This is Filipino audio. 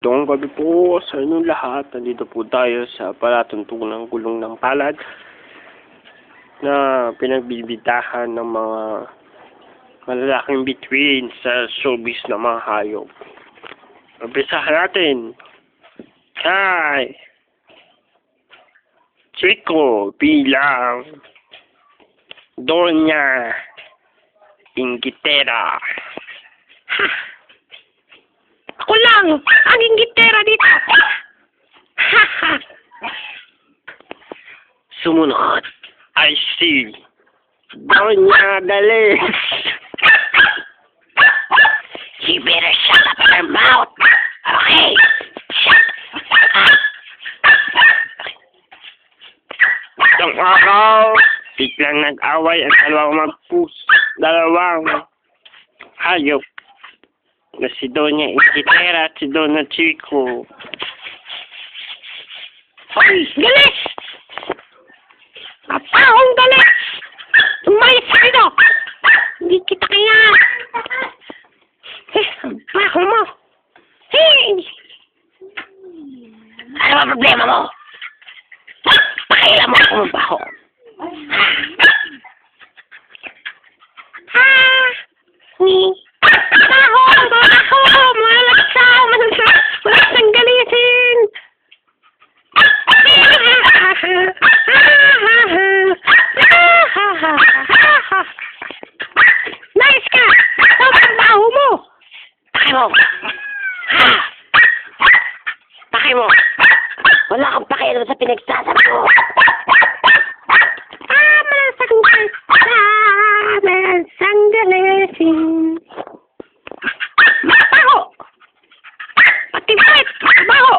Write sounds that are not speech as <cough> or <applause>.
Doong gabi po sa inyong lahat. Nandito po tayo sa palatuntunang gulong ng palad na pinagbibitahan ng mga malalaking between sa showbiz ng mga hayop. Umpisahan natin. Kay Chico bilang Doña Ingitera. <laughs> Lang! Ang inggitera dito! Sumunod. I see. Doña Dalis. You better shut up your mouth. Okay? Shut up. Isang araw, biglang nag-away ang dalawang magpus, dalawang hayop na si Doña Isidera at si Dona Chico. Hoy, galis! Apahong galis! Tumayos ka dito! Hindi kita kaya! Eh, baho mo! Hey! Ano ba problema mo? Pakailan mo ako ng baho! Ha? Ni? mo. Ha? Pake mo. Wala akong pakialam sa pinagsasabi mo. Amalasang kasta, amalasang galesin. Bago! Pati mo, bago!